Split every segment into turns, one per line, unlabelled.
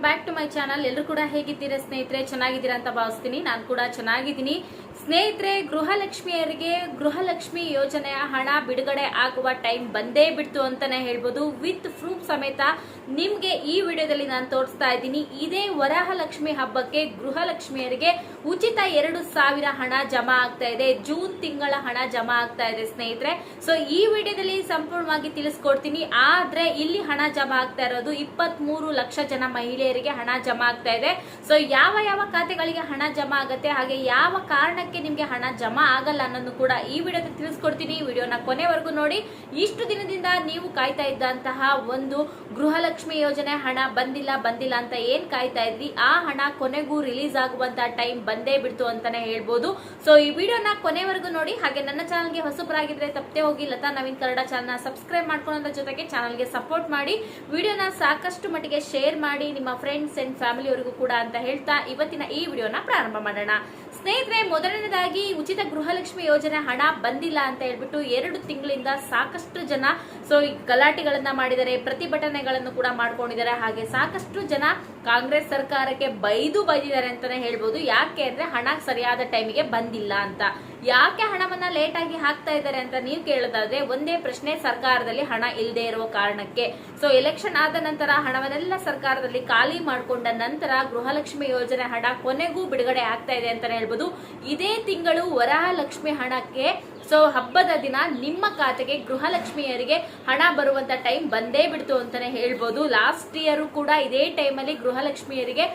Back to my channel ಎಲ್ಲರೂ ಕೂಡ ಹೇಗಿದ್ದೀರಾ ಸ್ನೇಹಿತರೆ? ಚೆನ್ನಾಗಿದ್ದೀರಾ ಅಂತ ಭಾವಿಸ್ತೀನಿ. ನಾನು ಕೂಡ ಚೆನ್ನಾಗಿದ್ದೀನಿ. ಸ್ನೇಹಿತರೆ ಗೃಹಲಕ್ಷ್ಮಿಯರಿಗೆ ಗೃಹಲಕ್ಷ್ಮಿ ಯೋಜನೆಯ ಹಣ ಬಿಡುಗಡೆ ಆಗುವ ಟೈಮ್ ಬಂದೇ ಬಿಡ್ತು ಅಂತಾನೆ ಹೇಳ್ಬೋದು. ವಿತ್ ಪ್ರೂಫ್ ಸಮೇತ ನಿಮಗೆ ಈ ವಿಡಿಯೋದಲ್ಲಿ ನಾನು ತೋರಿಸ್ತಾ ಇದ್ದೀನಿ. ಇದೇ ವರಹಲಕ್ಷ್ಮಿ ಹಬ್ಬಕ್ಕೆ ಗೃಹಲಕ್ಷ್ಮಿಯರಿಗೆ ಉಚಿತ ಎರಡು ಸಾವಿರ ಹಣ ಜಮಾ ಆಗ್ತಾ ಇದೆ. ಜೂನ್ ತಿಂಗಳ ಹಣ ಜಮಾ ಆಗ್ತಾ ಇದೆ ಸ್ನೇಹಿತರೆ. ಸೊ ಈ ವಿಡಿಯೋದಲ್ಲಿ ಸಂಪೂರ್ಣವಾಗಿ ತಿಳಿಸ್ಕೊಡ್ತೀನಿ. ಆದ್ರೆ, ಇಲ್ಲಿ ಹಣ ಜಮಾ ಆಗ್ತಾ ಇರೋದು ಇಪ್ಪತ್ತ್ ಲಕ್ಷ ಜನ ಮಹಿಳೆಯರಿಗೆ ಹಣ ಜಮಾ ಆಗ್ತಾ ಇದೆ. ಸೊ ಯಾವ ಯಾವ ಖಾತೆಗಳಿಗೆ ಹಣ ಜಮಾ ಆಗುತ್ತೆ, ಹಾಗೆ ಯಾವ ಕಾರಣಕ್ಕೆ ನಿಮ್ಗೆ ಹಣ ಜಮಾ ಆಗಲ್ಲ ಅನ್ನೋದು ಕೂಡ ಈ ವಿಡಿಯೋದಲ್ಲಿ ತಿಳಿಸ್ಕೊಡ್ತೀನಿ. ವಿಡಿಯೋನ ಕೊನೆವರೆಗೂ ನೋಡಿ. ಇಷ್ಟು ದಿನದಿಂದ ನೀವು ಕಾಯ್ತಾ ಇದ್ದಂತಹ ಒಂದು ಗೃಹಲಕ್ಷ್ಮಿ ಯೋಜನೆ ಹಣ ಬಂದಿಲ್ಲ ಬಂದಿಲ್ಲ ಅಂತ ಏನ್ ಕಾಯ್ತಾ ಇದ್ರಿ? ಆ ಹಣ ಕೊನೆಗೂ ರಿಲೀಸ್ ಆಗುವಂತ ಟೈಮ್ ಬಂದೇ ಬಿಡ್ತು ಅಂತಾನೆ ಹೇಳ್ಬೋದು. ಸೊ ಈ ವಿಡಿಯೋನ ಕೊನೆವರೆಗೂ ನೋಡಿ. ಹಾಗೆ ನನ್ನ ಚಾನಲ್ಗೆ ಹೊಸಬರಾಗಿದ್ರೆ ತಪ್ಪದೆ ಹೋಗಿ ಲತಾ ನವೀನ್ ಕನ್ನಡ ಚಾನಲ್ನ ಸಬ್ಸ್ಕ್ರೈಬ್ ಮಾಡ್ಕೊಳ್ಳೋದ್ರ ಜೊತೆಗೆ ಚಾನಲ್ಗೆ ಸಪೋರ್ಟ್ ಮಾಡಿ. ವಿಡಿಯೋನ ಸಾಕಷ್ಟು ಮಟ್ಟಿಗೆ ಶೇರ್ ಮಾಡಿ. ನಿಮ್ಮ ಫ್ರೆಂಡ್ಸ್ ಅಂಡ್ ಫ್ಯಾಮಿಲಿಯವರಿಗೂ ಕೂಡ ಅಂತ ಹೇಳ್ತಾ ಇವತ್ತಿನ ಈ ವಿಡಿಯೋನ ಪ್ರಾರಂಭ ಮಾಡೋಣ. ಸ್ನೇಹಿತರೆ, ಮೊದಲನೇದಾಗಿ ಉಚಿತ ಗೃಹಲಕ್ಷ್ಮಿ ಯೋಜನೆ ಹಣ ಬಂದಿಲ್ಲ ಅಂತ ಹೇಳ್ಬಿಟ್ಟು ಎರಡು ತಿಂಗಳಿಂದ ಸಾಕಷ್ಟು ಜನ ಸೊ ಗಲಾಟೆಗಳನ್ನ ಮಾಡಿದರೆ, ಪ್ರತಿಭಟನೆಗಳನ್ನು ಕೂಡ ಮಾಡ್ಕೊಂಡಿದ್ದಾರೆ. ಹಾಗೆ ಸಾಕಷ್ಟು ಜನ ಕಾಂಗ್ರೆಸ್ ಸರ್ಕಾರಕ್ಕೆ ಬೈದು ಬೈದಿದ್ದಾರೆ ಅಂತಾನೆ ಹೇಳ್ಬೋದು. ಯಾಕೆ ಅಂದ್ರೆ ಹಣ ಸರಿಯಾದ ಟೈಮಿಗೆ ಬಂದಿಲ್ಲ ಅಂತ. ಯಾಕೆ ಹಣವನ್ನ ಲೇಟ್ ಆಗಿ ಹಾಕ್ತಾ ಇದ್ದಾರೆ ಅಂತ ನೀವು ಕೇಳೋದಾದ್ರೆ, ಒಂದೇ ಪ್ರಶ್ನೆ ಸರ್ಕಾರದಲ್ಲಿ ಹಣ ಇಲ್ಲದೆ ಇರುವ ಕಾರಣಕ್ಕೆ. ಸೊ ಎಲೆಕ್ಷನ್ ಆದ ನಂತರ ಹಣವನ್ನೆಲ್ಲ ಸರ್ಕಾರದಲ್ಲಿ ಖಾಲಿ ಮಾಡಿಕೊಂಡ ನಂತರ ಗೃಹಲಕ್ಷ್ಮಿ ಯೋಜನೆ ಹಣ ಕೊನೆಗೂ ಬಿಡುಗಡೆ ಆಗ್ತಾ ಇದೆ ಅಂತಾನೆ ಹೇಳ್ಬೋದು. ಇದೇ ತಿಂಗಳು ವರಹಲಕ್ಷ್ಮಿ ಹಣಕ್ಕೆ ಸೊ ಹಬ್ಬದ ದಿನ ನಿಮ್ಮ ಖಾತೆಗೆ ಗೃಹಲಕ್ಷ್ಮಿಯರಿಗೆ ಹಣ ಬರುವಂತ ಟೈಮ್ ಬಂದೇ ಬಿಡ್ತು ಅಂತಾನೆ ಹೇಳ್ಬೋದು. ಲಾಸ್ಟ್ ಇಯರ್ ಕೂಡ ಇದೇ ಟೈಮಲ್ಲಿ ಗೃಹಲಕ್ಷ್ಮಿಯರಿಗೆ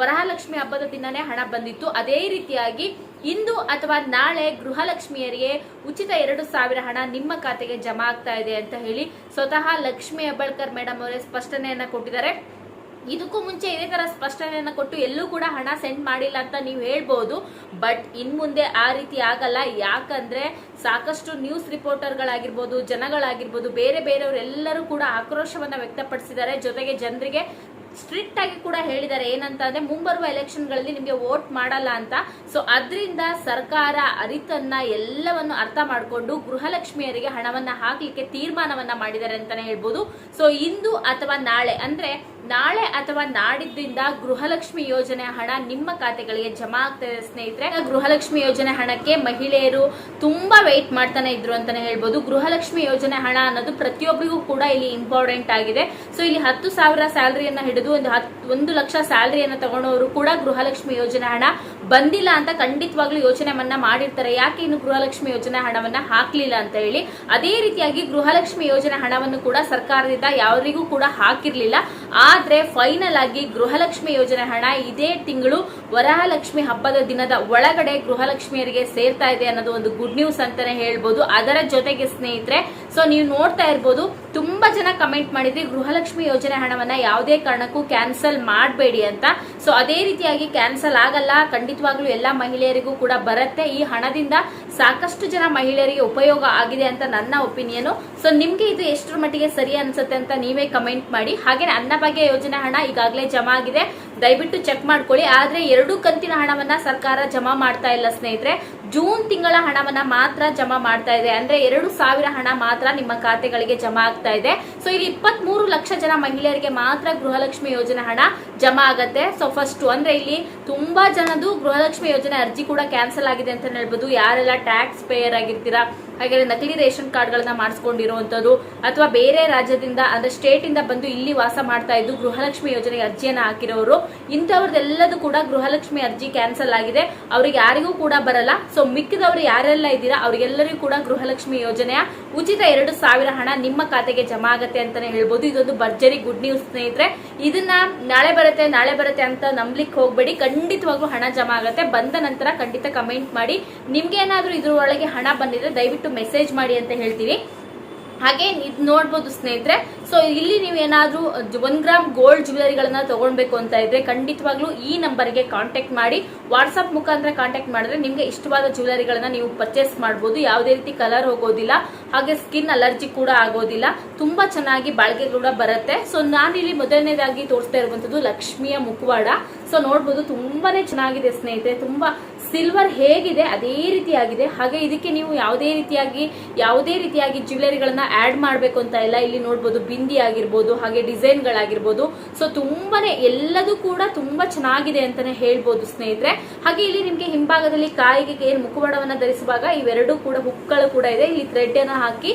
ವರಹಲಕ್ಷ್ಮಿ ಹಬ್ಬದ ದಿನನೇ ಹಣ ಬಂದಿತ್ತು. ಅದೇ ರೀತಿಯಾಗಿ ಇಂದು ಅಥವಾ ನಾಳೆ ಗೃಹಲಕ್ಷ್ಮಿಯರಿಗೆ ಉಚಿತ ಎರಡು ಸಾವಿರ ಹಣ ನಿಮ್ಮ ಖಾತೆಗೆ ಜಮಾ ಆಗ್ತಾ ಇದೆ ಅಂತ ಹೇಳಿ ಸ್ವತಃ ಲಕ್ಷ್ಮಿ ಹೆಬ್ಬಳ್ಕರ್ ಮೇಡಮ್ ಅವರೇ ಸ್ಪಷ್ಟನೆಯನ್ನ ಕೊಟ್ಟಿದ್ದಾರೆ. ಇದಕ್ಕೂ ಮುಂಚೆ ಇದೇ ತರ ಸ್ಪಷ್ಟನೆಯನ್ನು ಕೊಟ್ಟು ಎಲ್ಲೂ ಕೂಡ ಹಣ ಸೆಂಡ್ ಮಾಡಿಲ್ಲ ಅಂತ ನೀವು ಹೇಳ್ಬೋದು. ಬಟ್ ಇನ್ ಮುಂದೆ ಆ ರೀತಿ ಆಗಲ್ಲ. ಯಾಕಂದ್ರೆ ಸಾಕಷ್ಟು ನ್ಯೂಸ್ ರಿಪೋರ್ಟರ್ಗಳಾಗಿರ್ಬೋದು ಜನಗಳಾಗಿರ್ಬೋದು, ಬೇರೆ ಬೇರೆಯವರೆಲ್ಲರೂ ಕೂಡ ಆಕ್ರೋಶವನ್ನ ವ್ಯಕ್ತಪಡಿಸಿದ್ದಾರೆ. ಜೊತೆಗೆ ಜನರಿಗೆ ಸ್ಟ್ರಿಕ್ಟ್ ಆಗಿ ಕೂಡ ಹೇಳಿದ್ದಾರೆ. ಏನಂತ ಅಂದ್ರೆ ಮುಂಬರುವ ಎಲೆಕ್ಷನ್ಗಳಲ್ಲಿ ನಿಮಗೆ ವೋಟ್ ಮಾಡಲ್ಲ ಅಂತ. ಸೊ ಅದರಿಂದ ಸರ್ಕಾರ ಅರಿತನ್ನ ಎಲ್ಲವನ್ನು ಅರ್ಥ ಮಾಡಿಕೊಂಡು ಗೃಹಲಕ್ಷ್ಮಿಯರಿಗೆ ಹಣವನ್ನ ಹಾಕ್ಲಿಕ್ಕೆ ತೀರ್ಮಾನವನ್ನ ಮಾಡಿದ್ದಾರೆ ಅಂತಾನೆ ಹೇಳ್ಬೋದು. ಸೊ ಇಂದು ಅಥವಾ ನಾಳೆ, ಅಂದ್ರೆ ನಾಳೆ ಅಥವಾ ನಾಡಿದ್ದಿಂದ ಗೃಹಲಕ್ಷ್ಮಿ ಯೋಜನೆ ಹಣ ನಿಮ್ಮ ಖಾತೆಗಳಿಗೆ ಜಮಾ ಆಗ್ತದೆ ಸ್ನೇಹಿತರೆ. ಗೃಹಲಕ್ಷ್ಮಿ ಯೋಜನೆ ಹಣಕ್ಕೆ ಮಹಿಳೆಯರು ತುಂಬಾ ವೆಯ್ಟ್ ಮಾಡ್ತಾನೆ ಇದ್ರು ಅಂತಾನೆ ಹೇಳ್ಬೋದು. ಗೃಹಲಕ್ಷ್ಮಿ ಯೋಜನೆ ಹಣ ಅನ್ನೋದು ಪ್ರತಿಯೊಬ್ಬರಿಗೂ ಕೂಡ ಇಲ್ಲಿ ಇಂಪಾರ್ಟೆಂಟ್ ಆಗಿದೆ. ಸೊ ಇಲ್ಲಿ ಹತ್ತು ಸಾವಿರ ಸ್ಯಾಲರಿಯನ್ನ ಹಿಡಿದು ಒಂದು ಹತ್ತು ಒಂದು ಲಕ್ಷ ಸ್ಯಾಲರಿಯನ್ನ ತಗೊಂಡವರು ಕೂಡ ಗೃಹಲಕ್ಷ್ಮಿ ಯೋಜನೆ ಹಣ ಬಂದಿಲ್ಲ ಅಂತ ಖಂಡಿತವಾಗ್ಲೂ ಯೋಚನೆ ಮನ್ನ ಮಾಡಿರ್ತಾರೆ. ಯಾಕೆ ಇನ್ನು ಗೃಹಲಕ್ಷ್ಮಿ ಯೋಜನೆ ಹಣವನ್ನ ಹಾಕ್ಲಿಲ್ಲ ಅಂತ ಹೇಳಿ? ಅದೇ ರೀತಿಯಾಗಿ ಗೃಹಲಕ್ಷ್ಮಿ ಯೋಜನೆ ಹಣವನ್ನು ಕೂಡ ಸರ್ಕಾರದಿಂದ ಯಾರಿಗೂ ಕೂಡ ಹಾಕಿರ್ಲಿಲ್ಲ. ಆದ್ರೆ ಫೈನಲ್ ಆಗಿ ಗೃಹಲಕ್ಷ್ಮಿ ಯೋಜನೆ ಹಣ ಇದೇ ತಿಂಗಳು ವರಹಲಕ್ಷ್ಮಿ ಹಬ್ಬದ ದಿನದ ಒಳಗಡೆ ಗೃಹಲಕ್ಷ್ಮಿಯರಿಗೆ ಸೇರ್ತಾ ಇದೆ ಅನ್ನೋದು ಒಂದು ಗುಡ್ ನ್ಯೂಸ್ ಅಂತಾನೆ ಹೇಳ್ಬೋದು. ಅದರ ಜೊತೆಗೆ ಸ್ನೇಹಿತರೆ ಸೊ ನೀವು ನೋಡ್ತಾ ಇರ್ಬೋದು, ತುಂಬಾ ಜನ ಕಮೆಂಟ್ ಮಾಡಿದ್ರಿ ಗೃಹಲಕ್ಷ್ಮಿ ಯೋಜನೆ ಹಣವನ್ನ ಯಾವುದೇ ಕಾರಣಕ್ಕೂ ಕ್ಯಾನ್ಸಲ್ ಮಾಡಬೇಡಿ ಅಂತ. ಸೊ ಅದೇ ರೀತಿಯಾಗಿ ಕ್ಯಾನ್ಸಲ್ ಆಗಲ್ಲ ಖಂಡಿತವಾಗ್ಲೂ ಎಲ್ಲ ಮಹಿಳೆಯರಿಗೂ ಕೂಡ ಬರುತ್ತೆ. ಈ ಹಣದಿಂದ ಸಾಕಷ್ಟು ಜನ ಮಹಿಳೆಯರಿಗೆ ಉಪಯೋಗ ಆಗಿದೆ ಅಂತ ನನ್ನ ಒಪಿನಿಯನ್. ಸೊ ನಿಮ್ಗೆ ಇದು ಎಷ್ಟರ ಮಟ್ಟಿಗೆ ಸರಿ ಅನ್ಸುತ್ತೆ ಅಂತ ನೀವೇ ಕಮೆಂಟ್ ಮಾಡಿ. ಹಾಗೆ ಅನ್ನಭಾಗ್ಯ ಯೋಜನೆ ಹಣ ಈಗಾಗಲೇ ಜಮಾ ಆಗಿದೆ. ದಯವಿಟ್ಟು ಚೆಕ್ ಮಾಡ್ಕೊಳ್ಳಿ. ಆದ್ರೆ ಎರಡು ಕಂತಿನ ಹಣವನ್ನ ಸರ್ಕಾರ ಜಮಾ ಮಾಡ್ತಾ ಇಲ್ಲ ಸ್ನೇಹಿತರೆ. ಜೂನ್ ತಿಂಗಳ ಹಣವನ್ನ ಮಾತ್ರ ಜಮಾ ಮಾಡ್ತಾ ಇದೆ. ಅಂದ್ರೆ ಎರಡು ಸಾವಿರ ಹಣ ಮಾತ್ರ ನಿಮ್ಮ ಖಾತೆಗಳಿಗೆ ಜಮಾ ಆಗ್ತಾ ಇದೆ. ಸೊ ಇಲ್ಲಿ ಇಪ್ಪತ್ತ್ ಲಕ್ಷ ಜನ ಮಹಿಳೆಯರಿಗೆ ಮಾತ್ರ ಗೃಹಲಕ್ಷ್ಮಿ ಯೋಜನೆ ಹಣ ಜಮಾ ಆಗತ್ತೆ. ಸೊ ಫಸ್ಟ್ ಅಂದ್ರೆ ಇಲ್ಲಿ ತುಂಬಾ ಜನದು ಗೃಹಲಕ್ಷ್ಮಿ ಯೋಜನೆ ಅರ್ಜಿ ಕೂಡ ಕ್ಯಾನ್ಸಲ್ ಆಗಿದೆ ಅಂತ ಹೇಳ್ಬೋದು. ಯಾರೆಲ್ಲ ಟ್ಯಾಕ್ಸ್ ಪೇಯರ್ ಆಗಿರ್ತೀರಾ ಹಾಗೆ ನಕಲಿ ರೇಷನ್ ಕಾರ್ಡ್ಗಳನ್ನ ಮಾಡಿಸ್ಕೊಂಡಿರುವಂತದ್ದು ಅಥವಾ ಬೇರೆ ರಾಜ್ಯದಿಂದ, ಅಂದ್ರೆ ಸ್ಟೇಟ್ ಇಂದ ಬಂದು ಇಲ್ಲಿ ವಾಸ ಮಾಡ್ತಾ ಇದ್ದು ಗೃಹಲಕ್ಷ್ಮಿ ಯೋಜನೆಗೆ ಅರ್ಜಿಯನ್ನ ಹಾಕಿರೋರು ಇಂಥವ್ರದ್ದೆಲ್ಲದೂ ಕೂಡ ಗೃಹಲಕ್ಷ್ಮಿ ಅರ್ಜಿ ಕ್ಯಾನ್ಸಲ್ ಆಗಿದೆ. ಅವ್ರಿಗೆ ಯಾರಿಗೂ ಕೂಡ ಬರಲ್ಲ. ಸೊ ಮಿಕ್ಕಿದವರು ಯಾರೆಲ್ಲ ಇದ್ದೀರಾ, ಅವರಿಗೆಲ್ಲರಿಗೂ ಕೂಡ ಗೃಹಲಕ್ಷ್ಮಿ ಯೋಜನೆಯ ಉಚಿತ ಎರಡು ಸಾವಿರ ಹಣ ನಿಮ್ಮ ಖಾತೆಗೆ ಜಮಾ ಆಗತ್ತೆ ಅಂತಾನೆ ಹೇಳ್ಬೋದು. ಇದೊಂದು ಭರ್ಜರಿ ಗುಡ್ ನ್ಯೂಸ್ ಸ್ನೇಹಿತರೆ. ಇದನ್ನ ನಾಳೆ ಬರುತ್ತೆ ನಾಳೆ ಬರುತ್ತೆ ಅಂತ ನಂಬ್ಲಿಕ್ಕೆ ಹೋಗ್ಬೇಡಿ. ಖಂಡಿತವಾಗ್ಲೂ ಹಣ ಜಮಾ ಆಗುತ್ತೆ. ಬಂದ ನಂತರ ಖಂಡಿತ ಕಮೆಂಟ್ ಮಾಡಿ. ನಿಮ್ಗೆ ಏನಾದ್ರೂ ಇದ್ರ ಒಳಗೆ ಹಣ ಬಂದಿದ್ರೆ ದಯವಿಟ್ಟು ಮೆಸೇಜ್ ಮಾಡಿ ಅಂತ ಹೇಳ್ತೀವಿ. ಹಾಗೆ ಇದು ನೋಡ್ಬೋದು ಸ್ನೇಹಿತರೆ. ಸೊ ಇಲ್ಲಿ ನೀವು ಏನಾದ್ರೂ ಒನ್ ಗ್ರಾಮ್ ಗೋಲ್ಡ್ ಜ್ಯುವೆಲರಿಗಳನ್ನ ತಗೊಳ್ಬೇಕು ಅಂತ ಇದ್ರೆ ಖಂಡಿತವಾಗ್ಲೂ ಈ ನಂಬರ್ಗೆ ಕಾಂಟ್ಯಾಕ್ಟ್ ಮಾಡಿ. ವಾಟ್ಸ್ಆಪ್ ಮುಖಾಂತರ ಕಾಂಟ್ಯಾಕ್ಟ್ ಮಾಡಿದ್ರೆ ನಿಮ್ಗೆ ಇಷ್ಟವಾದ ಜ್ಯುವೆಲರಿಗಳನ್ನ ನೀವು ಪರ್ಚೇಸ್ ಮಾಡಬಹುದು ಯಾವುದೇ ರೀತಿ ಕಲರ್ ಹೋಗೋದಿಲ್ಲ, ಹಾಗೆ ಸ್ಕಿನ್ ಅಲರ್ಜಿ ಕೂಡ ಆಗೋದಿಲ್ಲ. ತುಂಬಾ ಚೆನ್ನಾಗಿ ಬಾಳಿಕೆ ಕೂಡ ಬರುತ್ತೆ. ಸೊ ನಾನಿಲ್ಲಿ ಮೊದಲನೇದಾಗಿ ತೋರಿಸ್ತಾ ಇರುವಂತದ್ದು ಲಕ್ಷ್ಮಿಯ ಮುಖವಾಡ. ಸೊ ನೋಡ್ಬೋದು ತುಂಬಾನೇ ಚೆನ್ನಾಗಿದೆ ಸ್ನೇಹಿತರೆ. ತುಂಬಾ ಸಿಲ್ವರ್ ಹೇಗಿದೆ, ಅದೇ ರೀತಿಯಾಗಿದೆ. ಹಾಗೆ ಇದಕ್ಕೆ ನೀವು ಯಾವುದೇ ರೀತಿಯಾಗಿ ಯಾವುದೇ ರೀತಿಯಾಗಿ ಜ್ಯುವೆಲರಿಗಳನ್ನ ಆಡ್ ಮಾಡಬೇಕು ಅಂತ ಇಲ್ಲ. ಇಲ್ಲಿ ನೋಡ್ಬೋದು ಬಿಂದಿ ಆಗಿರ್ಬೋದು, ಹಾಗೆ ಡಿಸೈನ್ಗಳಾಗಿರ್ಬೋದು. ಸೊ ತುಂಬಾನೇ ಎಲ್ಲದೂ ಕೂಡ ತುಂಬಾ ಚೆನ್ನಾಗಿದೆ ಅಂತಾನೆ ಹೇಳ್ಬೋದು ಸ್ನೇಹಿತರೆ. ಹಾಗೆ ಇಲ್ಲಿ ನಿಮ್ಗೆ ಹಿಂಭಾಗದಲ್ಲಿ ಕಾಯಿಗೆ ಏನು ಮುಖವಾಡವನ್ನ ಧರಿಸುವಾಗ ಇವೆರಡೂ ಕೂಡ ಹುಕ್ಗಳು ಕೂಡ ಇದೆ. ಇಲ್ಲಿ ಥ್ರೆಡ್ ಅನ್ನ ಹಾಕಿ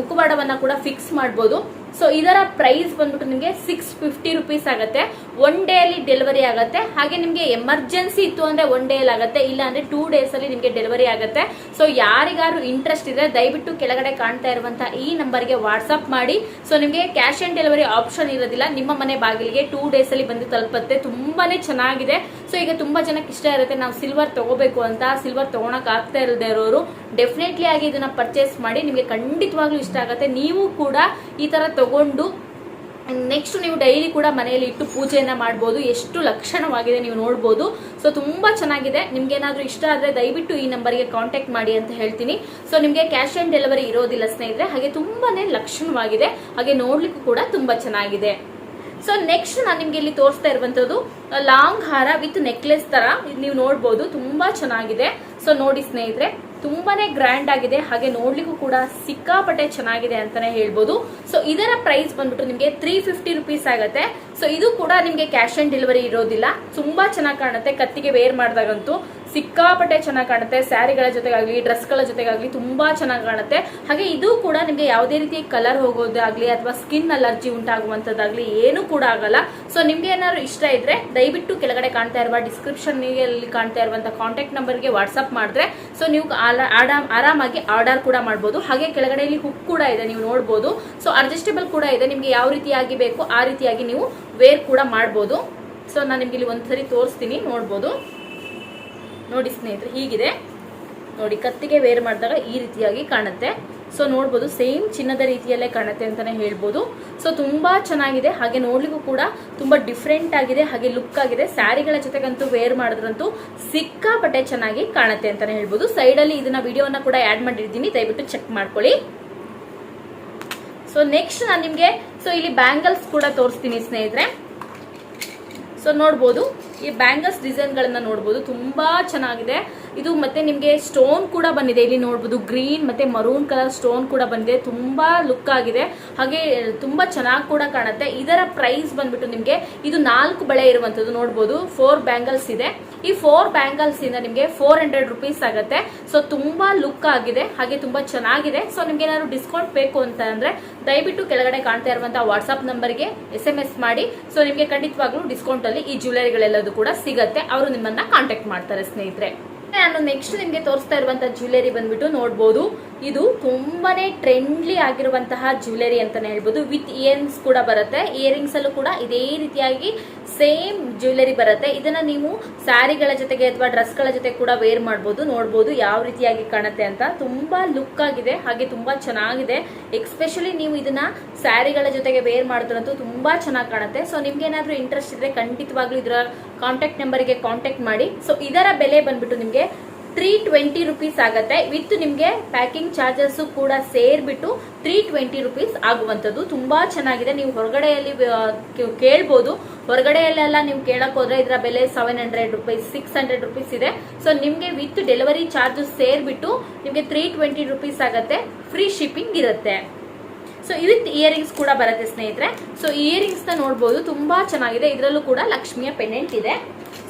ಮುಖವಾಡವನ್ನ ಕೂಡ ಫಿಕ್ಸ್ ಮಾಡ್ಬೋದು. ಸೊ ಇದರ ಪ್ರೈಸ್ ಬಂದ್ಬಿಟ್ಟು ನಿಮಗೆ ಸಿಕ್ಸ್ ಫಿಫ್ಟಿ ರುಪೀಸ್ ಆಗುತ್ತೆ. ಒನ್ ಡೇ ಅಲ್ಲಿ ಡೆಲಿವರಿ ಆಗುತ್ತೆ. ಹಾಗೆ ನಿಮಗೆ ಎಮರ್ಜೆನ್ಸಿ ಇತ್ತು ಅಂದ್ರೆ ಒನ್ ಡೇ ಅಲ್ಲಿ ಆಗುತ್ತೆ. ಇಲ್ಲ ಅಂದ್ರೆ ಟೂ ಡೇಸ್ ಅಲ್ಲಿ ನಿಮಗೆ ಡೆಲಿವರಿ ಆಗುತ್ತೆ. ಸೊ ಯಾರಿಗಾರು ಇಂಟ್ರೆಸ್ಟ್ ಇದೆ ದಯವಿಟ್ಟು ಕೆಳಗಡೆ ಕಾಣ್ತಾ ಇರುವಂತಹ ಈ ನಂಬರ್ಗೆ ವಾಟ್ಸ್ಆಪ್ ಮಾಡಿ. ಸೊ ನಿಮಗೆ ಕ್ಯಾಶ್ ಆನ್ ಡೆಲಿವರಿ ಆಪ್ಷನ್ ಇರೋದಿಲ್ಲ. ನಿಮ್ಮ ಮನೆ ಬಾಗಿಲಿಗೆ ಟೂ ಡೇಸ್ ಅಲ್ಲಿ ಬಂದು ತಲುಪುತ್ತೆ. ತುಂಬಾನೇ ಚೆನ್ನಾಗಿದೆ. ಸೊ ಈಗ ತುಂಬಾ ಜನಕ್ಕೆ ಇಷ್ಟ ಇರುತ್ತೆ, ನಾವು ಸಿಲ್ವರ್ ತಗೋಬೇಕು ಅಂತ. ಸಿಲ್ವರ್ ತಗೋಣಕ್ ಆಗ್ತಾ ಇಲ್ಲದೆ ಇರೋರು ಡೆಫಿನೆಟ್ಲಿ ಆಗಿ ಇದನ್ನ ಪರ್ಚೇಸ್ ಮಾಡಿ ನಿಮಗೆ ಖಂಡಿತವಾಗ್ಲೂ ಇಷ್ಟ ಆಗುತ್ತೆ. ನೀವು ಕೂಡ ಈ ತರ ತಗೊಂಡು ನೆಕ್ಸ್ಟ್ ನೀವು ಡೈಲಿ ಕೂಡ ಮನೆಯಲ್ಲಿ ಇಟ್ಟು ಪೂಜೆಯನ್ನ ಮಾಡ್ಬೋದು. ಎಷ್ಟು ಲಕ್ಷಣವಾಗಿದೆ ನೀವು ನೋಡ್ಬೋದು. ಸೊ ತುಂಬಾ ಚೆನ್ನಾಗಿದೆ. ನಿಮ್ಗೆ ಏನಾದ್ರೂ ಇಷ್ಟ ಆದ್ರೆ ದಯವಿಟ್ಟು ಈ ನಂಬರ್ಗೆ ಕಾಂಟ್ಯಾಕ್ಟ್ ಮಾಡಿ ಅಂತ ಹೇಳ್ತೀನಿ. ಸೊ ನಿಮ್ಗೆ ಕ್ಯಾಶ್ ಆನ್ ಡೆಲಿವರಿ ಇರೋದಿಲ್ಲ ಸ್ನೇಹಿತರೆ, ಹಾಗೆ ತುಂಬಾನೇ ಲಕ್ಷಣವಾಗಿದೆ. ಹಾಗೆ ನೋಡ್ಲಿಕ್ಕೂ ಕೂಡ ತುಂಬಾ ಚೆನ್ನಾಗಿದೆ. ಸೊ ನೆಕ್ಸ್ಟ್ ನಾನು ನಿಮ್ಗೆ ಇಲ್ಲಿ ತೋರಿಸ್ತಾ ಇರುವಂತದ್ದು ಲಾಂಗ್ ಹಾರ ವಿತ್ ನೆಕ್ಲೆಸ್ ತರ ನೀವು ನೋಡ್ಬೋದು, ತುಂಬಾ ಚೆನ್ನಾಗಿದೆ. ಸೊ ನೋಡಿ ಸ್ನೇಹಿತರೆ, ತುಂಬಾನೇ ಗ್ರ್ಯಾಂಡ್ ಆಗಿದೆ. ಹಾಗೆ ನೋಡ್ಲಿಕ್ಕೂ ಕೂಡ ಸಿಕ್ಕಾಪಟ್ಟೆ ಚೆನ್ನಾಗಿದೆ ಅಂತಾನೆ ಹೇಳ್ಬೋದು. ಸೊ ಇದರ ಪ್ರೈಸ್ ಬಂದ್ಬಿಟ್ಟು ನಿಮಗೆ ತ್ರೀ ಫಿಫ್ಟಿ ರುಪೀಸ್ ಆಗುತ್ತೆ. ಸೊ ಇದು ಕೂಡ ನಿಮಗೆ ಕ್ಯಾಶ್ ಆನ್ ಡೆಲಿವರಿ ಇರೋದಿಲ್ಲ. ತುಂಬಾ ಚೆನ್ನಾಗಿ ಕಾಣುತ್ತೆ ಕತ್ತಿಗೆ ವೇರ್ ಮಾಡಿದಾಗಂತೂ. ಸಿಕ್ಕಾಪಟ್ಟೆ ಚೆನ್ನಾಗಿ ಕಾಣುತ್ತೆ. ಸ್ಯಾರಿಗಳ ಜೊತೆಗಾಗ್ಲಿ, ಡ್ರೆಸ್ಗಳ ಜೊತೆಗಾಗ್ಲಿ ತುಂಬಾ ಚೆನ್ನಾಗಿ ಕಾಣುತ್ತೆ. ಹಾಗೆ ಇದು ಕೂಡ ನಿಮಗೆ ಯಾವುದೇ ರೀತಿ ಕಲರ್ ಹೋಗೋದಾಗ್ಲಿ ಅಥವಾ ಸ್ಕಿನ್ ಅಲರ್ಜಿ ಉಂಟಾಗುವಂತದ್ದಾಗ್ಲಿ ಏನು ಕೂಡ ಆಗಲ್ಲ. ಸೊ ನಿಮ್ಗೆ ಏನಾದ್ರು ಇಷ್ಟ ಇದ್ರೆ ದಯವಿಟ್ಟು ಕೆಳಗಡೆ ಕಾಣ್ತಾ ಇರುವ ಡಿಸ್ಕ್ರಿಪ್ಷನ್ ಕಾಣ್ತಾ ಇರುವಂತ ಕಾಂಟ್ಯಾಕ್ಟ್ ನಂಬರ್ಗೆ ವಾಟ್ಸ್ಆಪ್ ಮಾಡಿದ್ರೆ ಸೊ ನೀವು ಆರಾಮಾಗಿ ಆರ್ಡರ್ ಕೂಡ ಮಾಡ್ಬೋದು. ಹಾಗೆ ಕೆಳಗಡೆ ಇಲ್ಲಿ ಹುಕ್ ಕೂಡ ಇದೆ, ನೀವು ನೋಡ್ಬೋದು. ಸೊ ಅಡ್ಜಸ್ಟೇಬಲ್ ಕೂಡ ಇದೆ. ನಿಮ್ಗೆ ಯಾವ ರೀತಿಯಾಗಿ ಬೇಕು ಆ ರೀತಿಯಾಗಿ ನೀವು ವೇರ್ ಕೂಡ ಮಾಡ್ಬೋದು. ಸೊ ನಾನು ನಿಮ್ಗೆ ಇಲ್ಲಿ ಒಂದ್ಸರಿ ತೋರಿಸ್ತೀನಿ, ನೋಡ್ಬೋದು. ನೋಡಿ ಸ್ನೇಹಿತರೆ, ಹೀಗಿದೆ. ನೋಡಿ, ಕತ್ತಿಗೆ ವೇರ್ ಮಾಡಿದಾಗ ಈ ರೀತಿಯಾಗಿ ಕಾಣುತ್ತೆ. ಸೊ ನೋಡ್ಬೋದು ಸೇಮ್ ಚಿನ್ನದ ರೀತಿಯಲ್ಲೇ ಕಾಣುತ್ತೆ ಅಂತಾನೆ ಹೇಳ್ಬೋದು. ಸೊ ತುಂಬಾ ಚೆನ್ನಾಗಿದೆ. ಹಾಗೆ ನೋಡ್ಲಿಕ್ಕೂ ಕೂಡ ತುಂಬಾ ಡಿಫ್ರೆಂಟ್ ಆಗಿದೆ. ಹಾಗೆ ಲುಕ್ ಆಗಿದೆ. ಸ್ಯಾರಿಗಳ ಜೊತೆಗಂತೂ ವೇರ್ ಮಾಡಿದ್ರಂತೂ ಸಿಕ್ಕಾಪಟ್ಟೆ ಚೆನ್ನಾಗಿ ಕಾಣುತ್ತೆ ಅಂತಾನೆ ಹೇಳ್ಬೋದು. ಸೈಡ್ ಅಲ್ಲಿ ಇದನ್ನ ವಿಡಿಯೋನ ಕೂಡ ಆಡ್ ಮಾಡಿರ್ತೀನಿ. ದಯವಿಟ್ಟು ಚೆಕ್ ಮಾಡ್ಕೊಳ್ಳಿ. ಸೊ ನೆಕ್ಸ್ಟ್ ನಾನು ನಿಮಗೆ ಸೊ ಇಲ್ಲಿ ಬ್ಯಾಂಗಲ್ಸ್ ಕೂಡ ತೋರಿಸ್ತೀನಿ ಸ್ನೇಹಿತರೆ. ಸೊ ನೋಡ್ಬೋದು ಈ ಬ್ಯಾಂಗಲ್ಸ್ ಡಿಸೈನ್ಗಳನ್ನ ನೋಡ್ಬೋದು. ತುಂಬಾ ಚೆನ್ನಾಗಿದೆ. ಇದು ಮತ್ತೆ ನಿಮಗೆ ಸ್ಟೋನ್ ಕೂಡ ಬಂದಿದೆ. ಇಲ್ಲಿ ನೋಡ್ಬೋದು ಗ್ರೀನ್ ಮತ್ತೆ ಮರೂನ್ ಕಲರ್ ಸ್ಟೋನ್ ಕೂಡ ಬಂದಿದೆ. ತುಂಬಾ ಲುಕ್ ಆಗಿದೆ. ಹಾಗೆ, ತುಂಬಾ ಚೆನ್ನಾಗಿ ಕೂಡ ಕಾಣುತ್ತೆ. ಇದರ ಪ್ರೈಸ್ ಬಂದ್ಬಿಟ್ಟು ನಿಮಗೆ ಇದು ನಾಲ್ಕು ಬಳೆ ಇರುವಂತದ್ದು ನೋಡ್ಬೋದು. ಫೋರ್ ಬ್ಯಾಂಗಲ್ಸ್ ಇದೆ. ಈ ಫೋರ್ ಬ್ಯಾಂಗಲ್ಸ್ ಇಂದ ನಿಮಗೆ ಫೋರ್ ಹಂಡ್ರೆಡ್ ರುಪೀಸ್ ಆಗುತ್ತೆ. ಸೊ ತುಂಬಾ ಲುಕ್ ಆಗಿದೆ. ಹಾಗೆ ತುಂಬಾ ಚೆನ್ನಾಗಿದೆ. ಸೊ ನಿಮ್ಗೆ ಏನಾದ್ರು ಡಿಸ್ಕೌಂಟ್ ಬೇಕು ಅಂತ ಅಂದ್ರೆ ದಯವಿಟ್ಟು ಕೆಳಗಡೆ ಕಾಣ್ತಾ ಇರುವಂತಹ ವಾಟ್ಸ್ಆಪ್ ನಂಬರ್ಗೆ ಎಸ್ ಎಂ ಎಸ್ ಮಾಡಿ. ಸೊ ನಿಮಗೆ ಖಂಡಿತವಾಗ್ಲೂ ಡಿಸ್ಕೌಂಟ್ ಅಲ್ಲಿ ಈ ಜ್ಯುವೆಲರಿಗಳೆಲ್ಲದೂ ಕೂಡ ಸಿಗತ್ತೆ. ಅವರು ನಿಮ್ಮನ್ನ ಕಾಂಟ್ಯಾಕ್ಟ್ ಮಾಡ್ತಾರೆ, ಸ್ನೇಹಿತರೆ. ನಾನು ನೆಕ್ಸ್ಟ್ ನಿಮ್ಗೆ ತೋರಿಸ್ತಾ ಇರುವಂತಹ ಜ್ಯುವೆಲರಿ ಬಂದ್ಬಿಟ್ಟು ನೋಡ್ಬೋದು. ಇದು ತುಂಬಾನೇ ಟ್ರೆಂಡ್ಲಿ ಆಗಿರುವಂತಹ ಜ್ಯುವೆಲರಿ ಅಂತಾನೆ ಹೇಳ್ಬೋದು. ವಿತ್ ಇಯರಿಂಗ್ಸ್ ಕೂಡ ಬರುತ್ತೆ. ಇಯರಿಂಗ್ಸ್ ಅಲ್ಲೂ ಕೂಡ ಇದೇ ರೀತಿಯಾಗಿ ಸೇಮ್ ಜ್ಯುವೆಲರಿ ಬರುತ್ತೆ. ಇದನ್ನ ನೀವು ಸ್ಯಾರಿಗಳ ಜೊತೆಗೆ ಅಥವಾ ಡ್ರೆಸ್ಗಳ ಜೊತೆ ಕೂಡ ವೇರ್ ಮಾಡ್ಬೋದು, ನೋಡ್ಬೋದು ಯಾವ ರೀತಿಯಾಗಿ ಕಾಣುತ್ತೆ ಅಂತ. ತುಂಬಾ ಲುಕ್ ಆಗಿದೆ, ಹಾಗೆ ತುಂಬಾ ಚೆನ್ನಾಗಿದೆ. ಎಕ್ಸ್ಪೆಷಲಿ ನೀವು ಇದನ್ನ ಸ್ಯಾರಿಗಳ ಜೊತೆಗೆ ವೇರ್ ಮಾಡಿದ್ರಂತೂ ತುಂಬಾ ಚೆನ್ನಾಗಿ ಕಾಣುತ್ತೆ. ಸೊ ನಿಮ್ಗೆ ಏನಾದ್ರೂ ಇಂಟ್ರೆಸ್ಟ್ ಇದ್ರೆ ಖಂಡಿತವಾಗ್ಲೂ ಇದರ ಕಾಂಟ್ಯಾಕ್ಟ್ ನಂಬರ್ಗೆ ಕಾಂಟ್ಯಾಕ್ಟ್ ಮಾಡಿ. ಸೊ ಇದರ ಬೆಲೆ ಬಂದ್ಬಿಟ್ಟು ನಿಮ್ಗೆ ತ್ರೀ ಟ್ವೆಂಟಿ ರುಪೀಸ್ ಆಗುತ್ತೆ. ವಿತ್ ನಿಮ್ಗೆ ಪ್ಯಾಕಿಂಗ್ ಚಾರ್ಜಸ್ ಕೂಡ ಸೇರ್ಬಿಟ್ಟು ತ್ರೀ ಟ್ವೆಂಟಿ ರುಪೀಸ್ ಆಗುವಂಥದ್ದು. ತುಂಬಾ ಚೆನ್ನಾಗಿದೆ. ನೀವು ಹೊರಗಡೆಯಲ್ಲಿ ಕೇಳ್ಬೋದು. ಹೊರಗಡೆಯಲ್ಲೆಲ್ಲ ನೀವು ಕೇಳಕ್ ಹೋದ್ರೆ ಇದರ ಬೆಲೆ seven hundred rupees six hundred rupees ಇದೆ. ಸೊ ನಿಮ್ಗೆ ವಿತ್ ಡೆಲಿವರಿ ಚಾರ್ಜಸ್ ಸೇರ್ಬಿಟ್ಟು ನಿಮ್ಗೆ ತ್ರೀ ಟ್ವೆಂಟಿ ರುಪೀಸ್ ಆಗುತ್ತೆ. ಫ್ರೀ ಶಿಪ್ಪಿಂಗ್ ಇರುತ್ತೆ. ಸೊ ವಿತ್ ಇಯರಿಂಗ್ಸ್ ಕೂಡ ಬರುತ್ತೆ ಸ್ನೇಹಿತರೆ. ಸೊ ಇಯರಿಂಗ್ಸ್ನ ನೋಡ್ಬೋದು. ತುಂಬಾ ಚೆನ್ನಾಗಿದೆ. ಇದರಲ್ಲೂ ಕೂಡ ಲಕ್ಷ್ಮಿಯ ಪೆಂಡೆಂಟ್ ಇದೆ.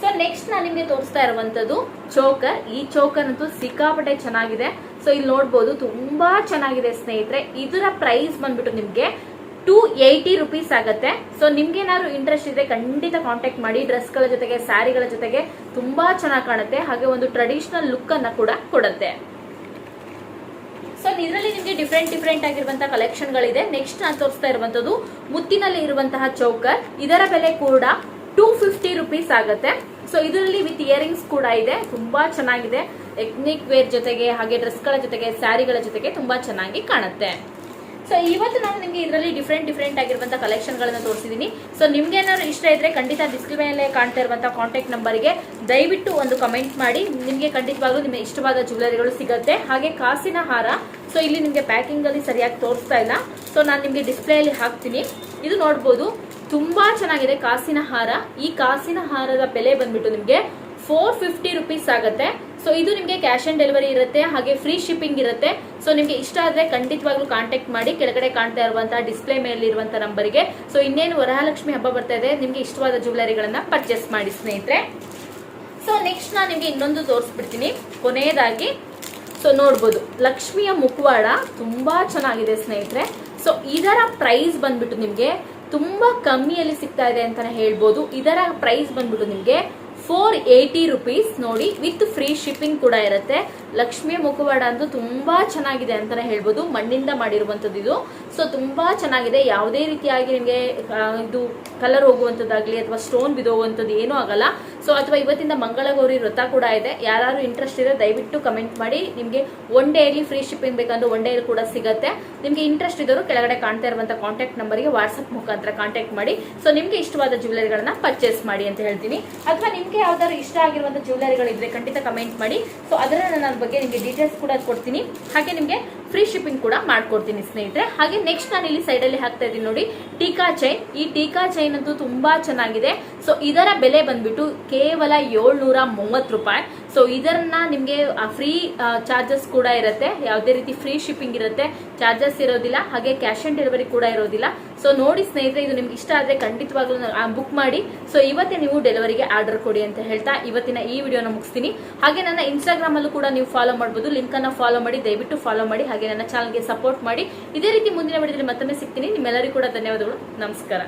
ಸೊ ನೆಕ್ಸ್ಟ್ ನಾನು ನಿಮಗೆ ತೋರಿಸ್ತಾ ಇರುವಂತದ್ದು ಚೋಕರ್. ಈ ಚೋಕರ್ ಅಂತೂ ಸಿಕ್ಕಾಪಟ್ಟೆ ಚೆನ್ನಾಗಿದೆ. ಸೊ ಇಲ್ಲಿ ನೋಡ್ಬೋದು ತುಂಬಾ ಚೆನ್ನಾಗಿದೆ ಸ್ನೇಹಿತರೆ. ಇದರ ಪ್ರೈಸ್ ಬಂದ್ಬಿಟ್ಟು ನಿಮ್ಗೆ ಟೂ ಏಯ್ಟಿ ರುಪೀಸ್ ಆಗುತ್ತೆ. ಸೊ ನಿಮ್ಗೆ ಏನಾದ್ರು ಇಂಟ್ರೆಸ್ಟ್ ಇದೆ ಖಂಡಿತ ಕಾಂಟ್ಯಾಕ್ಟ್ ಮಾಡಿ. ಡ್ರೆಸ್ಗಳ ಜೊತೆಗೆ ಸ್ಯಾರಿಗಳ ಜೊತೆಗೆ ತುಂಬಾ ಚೆನ್ನಾಗಿ ಕಾಣುತ್ತೆ. ಹಾಗೆ ಒಂದು ಟ್ರೆಡಿಷನಲ್ ಲುಕ್ ಅನ್ನ ಕೂಡ ಕೊಡುತ್ತೆ. ಸೊ ಇದರಲ್ಲಿ ನಿಮಗೆ ಡಿಫ್ರೆಂಟ್ ಡಿಫ್ರೆಂಟ್ ಆಗಿರುವಂತಹ ಕಲೆಕ್ಷನ್ ಗಳಿದೆ ನೆಕ್ಸ್ಟ್ ನಾನು ತೋರಿಸ್ತಾ ಇರುವಂತದ್ದು ಮುತ್ತಿನಲ್ಲಿ ಇರುವಂತಹ ಚೌಕರ್. ಇದರ ಬೆಲೆ ಕೂಡ ಟೂ ಫಿಫ್ಟಿ ರುಪೀಸ್ ಆಗುತ್ತೆ. ಸೊ ಇದರಲ್ಲಿ ವಿತ್ ಇಯರಿಂಗ್ಸ್ ಕೂಡ ಇದೆ. ತುಂಬಾ ಚೆನ್ನಾಗಿದೆ. ಎಕ್ನಿಕ್ ವೇರ್ ಜೊತೆಗೆ, ಹಾಗೆ ಡ್ರೆಸ್ಗಳ ಜೊತೆಗೆ ಸ್ಯಾರಿಗಳ ಜೊತೆಗೆ ತುಂಬಾ ಚೆನ್ನಾಗಿ ಕಾಣುತ್ತೆ. ಸೊ ಇವತ್ತು ನಾನು ನಿಮಗೆ ಇದರಲ್ಲಿ ಡಿಫ್ರೆಂಟ್ ಡಿಫ್ರೆಂಟ್ ಆಗಿರುವಂತಹ ಕಲೆಕ್ಷನ್ಗಳನ್ನು ಗಳನ್ನ ತೋರಿಸಿದೀನಿ. ಸೊ ನಿಮ್ಗೆ ಏನಾದ್ರು ಇಷ್ಟ ಇದ್ರೆ ಖಂಡಿತ ಡಿಸ್ಪ್ಲೇ ಮೇಲೆ ಕಾಣ್ತಾ ಇರುವಂತಹ ಕಾಂಟ್ಯಾಕ್ಟ್ ನಂಬರ್ಗೆ ದಯವಿಟ್ಟು ಒಂದು ಕಮೆಂಟ್ ಮಾಡಿ. ನಿಮಗೆ ಖಂಡಿತವಾಗ್ಲೂ ನಿಮಗೆ ಇಷ್ಟವಾದ ಜ್ಯುವೆಲರಿಗಳು ಸಿಗುತ್ತೆ. ಹಾಗೆ ಕಾಸಿನ ಹಾರ ಸೊ ಇಲ್ಲಿ ನಿಮಗೆ ಪ್ಯಾಕಿಂಗ್ ಅಲ್ಲಿ ಸರಿಯಾಗಿ ತೋರಿಸ್ತಾ ಇಲ್ಲ. ಸೊ ನಾನು ನಿಮಗೆ ಡಿಸ್ಪ್ಲೇ ಅಲ್ಲಿ ಹಾಕ್ತೀನಿ. ಇದು ನೋಡ್ಬೋದು. ತುಂಬಾ ಚೆನ್ನಾಗಿದೆ ಕಾಸಿನ ಹಾರ. ಈ ಕಾಸಿನ ಹಾರದ ಬೆಲೆ ಬಂದ್ಬಿಟ್ಟು ನಿಮಗೆ ಫೋರ್ ಫಿಫ್ಟಿ ರುಪೀಸ್ ಆಗುತ್ತೆ. ಸೊ ಇದು ನಿಮಗೆ ಕ್ಯಾಶ್ ಆನ್ ಡೆಲಿವರಿ ಇರುತ್ತೆ, ಹಾಗೆ ಫ್ರೀ ಶಿಪ್ಪಿಂಗ್ ಇರುತ್ತೆ. ಸೊ ನಿಮಗೆ ಇಷ್ಟ ಆದ್ರೆ ಖಂಡಿತವಾಗ್ಲೂ ಕಾಂಟ್ಯಾಕ್ಟ್ ಮಾಡಿ. ಕೆಳಗಡೆ ಕಾಣ್ತಾ ಇರುವಂತಹ ಡಿಸ್ಪ್ಲೇ ಮೇಲೆ ಇರುವಂತಹ ನಂಬರ್ಗೆ ಸೊ ಇನ್ನೇನು ವರಹಾಲಕ್ಷ್ಮಿ ಹಬ್ಬ ಬರ್ತಾ ಇದೆ, ನಿಮಗೆ ಇಷ್ಟವಾದ ಜ್ಯುವೆಲರಿಗಳನ್ನ ಪರ್ಚೇಸ್ ಮಾಡಿ, ಸ್ನೇಹಿತರೆ. ಸೊ ನೆಕ್ಸ್ಟ್ ನಾನು ನಿಮಗೆ ಇನ್ನೊಂದು ತೋರಿಸ್ಬಿಡ್ತೀನಿ. ಕೊನೆಯದಾಗಿ ಸೊ ನೋಡ್ಬೋದು, ಲಕ್ಷ್ಮಿಯ ಮುಖವಾಡ ತುಂಬಾ ಚೆನ್ನಾಗಿದೆ, ಸ್ನೇಹಿತರೆ. ಸೊ ಇದರ ಪ್ರೈಸ್ ಬಂದ್ಬಿಟ್ಟು ನಿಮಗೆ ತುಂಬಾ ಕಮ್ಮಿಯಲ್ಲಿ ಸಿಗ್ತಾ ಇದೆ ಅಂತ ಹೇಳ್ಬೋದು. ಇದರ ಪ್ರೈಸ್ ಬಂದ್ಬಿಟ್ಟು ನಿಮಗೆ ಫೋರ್ ಏಯ್ಟಿ ರುಪೀಸ್ ನೋಡಿ ವಿತ್ ಫ್ರೀ ಶಿಪ್ಪಿಂಗ್ ಕೂಡ ಇರುತ್ತೆ. ಲಕ್ಷ್ಮಿಯ ಮುಖವಾಡ ಅಂತೂ ತುಂಬಾ ಚೆನ್ನಾಗಿದೆ ಅಂತಾನೆ ಹೇಳ್ಬೋದು. ಮಣ್ಣಿಂದ ಮಾಡಿರುವಂಥದ್ದು ಇದು. ಸೊ ತುಂಬಾ ಚೆನ್ನಾಗಿದೆ. ಯಾವುದೇ ರೀತಿಯಾಗಿ ನಿಮಗೆ ಇದು ಕಲರ್ ಹೋಗುವಂಥದ್ದಾಗಲಿ ಅಥವಾ ಸ್ಟೋನ್ ಬಿದೋಗುವಂಥದ್ದು ಏನೂ ಆಗಲ್ಲ. ಸೊ ಅಥವಾ ಇವತ್ತಿಂದ ಮಂಗಳಗೌರಿ ವ್ರತ ಕೂಡ ಇದೆ. ಯಾರು ಇಂಟ್ರೆಸ್ಟ್ ಇದೆ ದಯವಿಟ್ಟು ಕಮೆಂಟ್ ಮಾಡಿ. ನಿಮಗೆ ಒನ್ ಡೇಲಿ ಫ್ರೀ ಶಿಪ್ಪಿಂಗ್ ಬೇಕಂದ್ರೆ ಒನ್ ಡೇಲಿ ಕೂಡ ಸಿಗುತ್ತೆ. ನಿಮಗೆ ಇಂಟ್ರೆಸ್ಟ್ ಇದ್ದವರು ಕೆಳಗಡೆ ಕಾಣ್ತಾ ಇರುವಂಥ ಕಾಂಟ್ಯಾಕ್ಟ್ ನಂಬರ್ಗೆ ವಾಟ್ಸಪ್ ಮುಖಾಂತರ ಕಾಂಟ್ಯಾಕ್ಟ್ ಮಾಡಿ. ಸೊ ನಿಮಗೆ ಇಷ್ಟವಾದ ಜ್ಯುವೆಲರಿಗಳನ್ನ ಪರ್ಚೇಸ್ ಮಾಡಿ ಅಂತ ಹೇಳ್ತೀನಿ. ಅಥವಾ ನಿಮಗೆ ಯಾವ್ದಾದ್ರು ಇಷ್ಟ ಆಗಿರುವಂಥ ಜ್ಯುವೆಲರಿಗಳಿದ್ರೆ ಖಂಡಿತ ಕಮೆಂಟ್ ಮಾಡಿ. ಸೊ ಅದರ ನಾನು ಬಗ್ಗೆ ನಿಮಗೆ ಡೀಟೇಲ್ಸ್ ಕೂಡ ಕೊಡ್ತೀನಿ. ಹಾಗೆ ನಿಮಗೆ ಫ್ರೀ ಶಿಪ್ಪಿಂಗ್ ಕೂಡ ಮಾಡ್ಕೊಡ್ತೀನಿ ಸ್ನೇಹಿತರೆ. ಹಾಗೆ ನೆಕ್ಸ್ಟ್ ನಾನು ಇಲ್ಲಿ ಸೈಡಲ್ಲಿ ಹಾಕ್ತಾ ಇದ್ದೀನಿ ನೋಡಿ ಟೀಕಾ ಚೈನ್ ಈ ಟೀಕಾ ಚೈನ್ ಅಂತೂ ತುಂಬಾ ಚೆನ್ನಾಗಿದೆ. ಸೊ ಇದರ ಬೆಲೆ ಬಂದ್ಬಿಟ್ಟು ಕೇವಲ ಏಳ್ನೂರ ಮೂವತ್ತು ರೂಪಾಯಿ. ಸೊ ಇದನ್ನ ನಿಮಗೆ ಫ್ರೀ ಚಾರ್ಜಸ್ ಕೂಡ ಇರುತ್ತೆ. ಯಾವುದೇ ರೀತಿ ಫ್ರೀ ಶಿಪ್ಪಿಂಗ್ ಇರುತ್ತೆ. ಚಾರ್ಜಸ್ ಇರೋದಿಲ್ಲ. ಹಾಗೆ ಕ್ಯಾಶ್ ಆನ್ ಡೆಲಿವರಿ ಕೂಡ ಇರೋದಿಲ್ಲ. ಸೊ ನೋಡಿ ಸ್ನೇಹಿತರೆ, ಇದು ನಿಮ್ಗೆ ಇಷ್ಟ ಆದರೆ ಖಂಡಿತವಾಗ್ಲೂ ಬುಕ್ ಮಾಡಿ. ಸೊ ಇವತ್ತೇ ನೀವು ಡೆಲಿವರಿಗೆ ಆರ್ಡರ್ ಕೊಡಿ ಅಂತ ಹೇಳ್ತಾ ಇವತ್ತಿನ ಈ ವಿಡಿಯೋನ ಮುಗಿಸ್ತೀನಿ. ಹಾಗೆ ನನ್ನ ಇನ್ಸ್ಟಾಗ್ರಾಮ್ ಅಲ್ಲೂ ಕೂಡ ನೀವು ಫಾಲೋ ಮಾಡಬಹುದು ಲಿಂಕ್ ಅನ್ನ ಫಾಲೋ ಮಾಡಿ, ದಯವಿಟ್ಟು ಫಾಲೋ ಮಾಡಿ, ಹಾಗೆ ನನ್ನ ಚಾನಲ್ಗೆ ಸಪೋರ್ಟ್ ಮಾಡಿ. ಇದೇ ರೀತಿ ಮುಂದಿನ ವಿಡಿಯೋದಲ್ಲಿ ಮತ್ತೊಮ್ಮೆ ಸಿಗ್ತೀನಿ. ನಿಮ್ಮೆಲ್ಲರಿಗೂ ಕೂಡ ಧನ್ಯವಾದಗಳು. ನಮಸ್ಕಾರ.